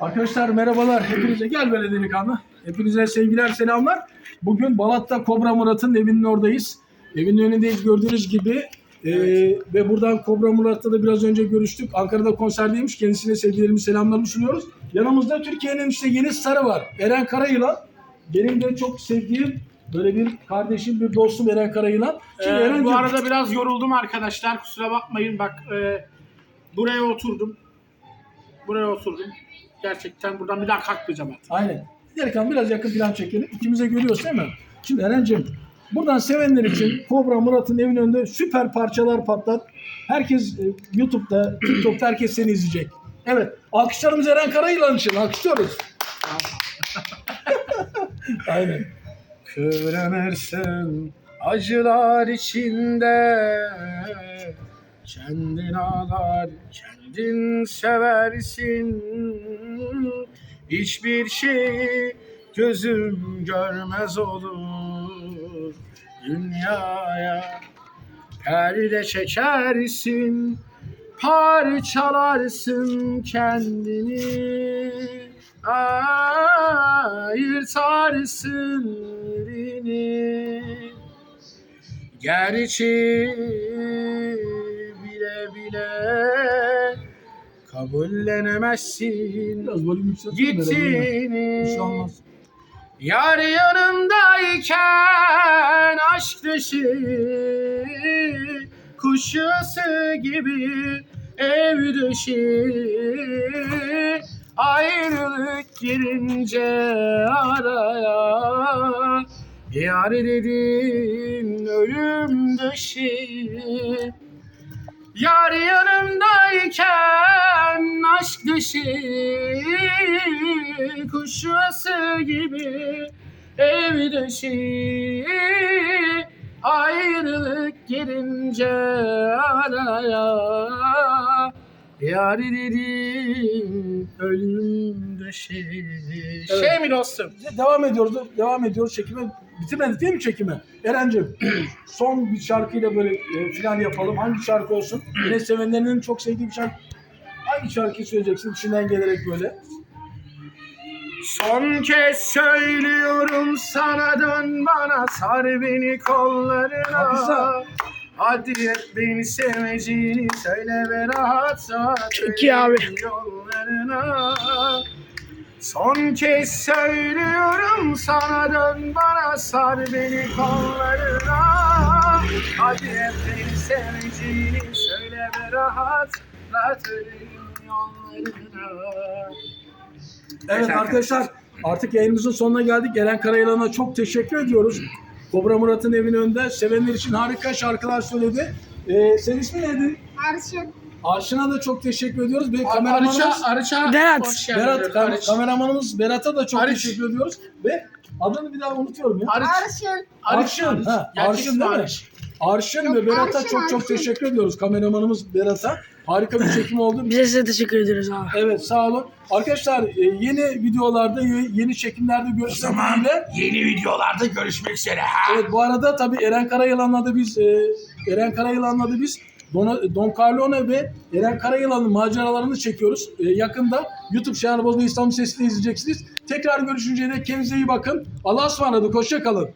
Arkadaşlar merhabalar. Hepinize gel böyle delikanlı. Hepinize sevgiler, selamlar. Bugün Balat'ta Kobra Murat'ın evinin oradayız. Evinin önündeyiz gördüğünüz gibi. Ee, ve buradan Kobra Murat'la da biraz önce görüştük. Ankara'da konserdeymiş. Kendisine sevgilerimi, selamlarımı sunuyoruz. Yanımızda Türkiye'nin işte yeni starı var. Eren Karayılan. Benim de çok sevdiğim böyle bir kardeşim, bir dostum Eren Karayılan. Şimdi Ee, bu arada biraz yoruldum arkadaşlar. Kusura bakmayın. Bak e, buraya oturdum. Buraya oturdum. Gerçekten buradan bir daha kalkmayacağım artık. Aynen. Delikanlı biraz yakın plan çekelim. İkimize görüyoruz değil mi? Şimdi Eren'cim buradan sevenler için Kobra Murat'ın evinin önünde süper parçalar patlat. Herkes e, YouTube'da, TikTok'ta herkes seni izleyecek. Evet. Alkışlarımız Eren Karayılan için. Alkışlıyoruz. Aynen. Kıvranırsın acılar içinde Kendin ağlar, kendin seversin Hiçbir şeyi gözüm görmez olur Dünyaya. Perde çekersin Parçalarsın kendini. Ayırtarsın birini Gerçi bile bile Kabullenemezsin. Biraz volüm? Gittiğini. Bir şey olmaz. Yar yanımdayken aşk dışı Kuşası gibi ev dışı. Ayrılık girince araya Yar dedin ölüm dışı Yar yanımdayken aşk dışı Kuşası gibi ev dışı Ayrılık girince araya. Yar dedim ölüm dışı Şey mi dostum? Devam ediyoruz. Devam ediyoruz çekime. Bitirmedik değil mi çekimi? Eren'cim son bir şarkıyla böyle e, final yapalım. Hangi şarkı olsun? Yine sevenlerinin çok sevdiği bir şarkı. Hangi şarkıyı söyleyeceksin içinden gelerek böyle? Son kez söylüyorum sana dön bana sar beni kollarına Hadi sar. Hadi beni seveceğini söyle ve rahat Peki abi. yollarına Son kez söylüyorum sana dön bana sar beni kollarına Hadi hep beni seveceğini söyle ve rahat rahat yollarına Evet arkadaşlar artık yayınımızın sonuna geldik. Eren Karayalan'a çok teşekkür ediyoruz. Kobra Murat'ın evinin önünde sevenler için harika şarkılar söyledi. Ee, senin ismin neydi? Arşın. Arşın'a da çok teşekkür ediyoruz. Ve Arıça, kameramanımız Arıça, Berat. hoş geldin. Berat, kam- Arıç. kameramanımız Berat'a da çok Arıç. teşekkür ediyoruz. Ve adını bir daha unutuyorum ya. Arıç. Arşın. Arşın, ha, Arşın değil mi? Arıç. Arşın Yok, ve Berat'a Arşın, çok çok Arşın. teşekkür ediyoruz. Kameramanımız Berat'a. Harika bir çekim oldu. Bize size teşekkür ediyoruz abi. Evet sağ olun. Arkadaşlar e, yeni videolarda, ye- yeni çekimlerde görüşmek dileğiyle. yeni videolarda görüşmek üzere. Evet bu arada tabii Eren Karayılan'la da biz e, Eren Karayılan'la da biz Don, Don Carlone ve Eren Karayılan'ın maceralarını çekiyoruz. E, yakında YouTube Şener Bozma İstanbul Sesi'ni izleyeceksiniz. Tekrar görüşünceye dek kendinize iyi bakın. Allah'a ısmarladık. Hoşça kalın.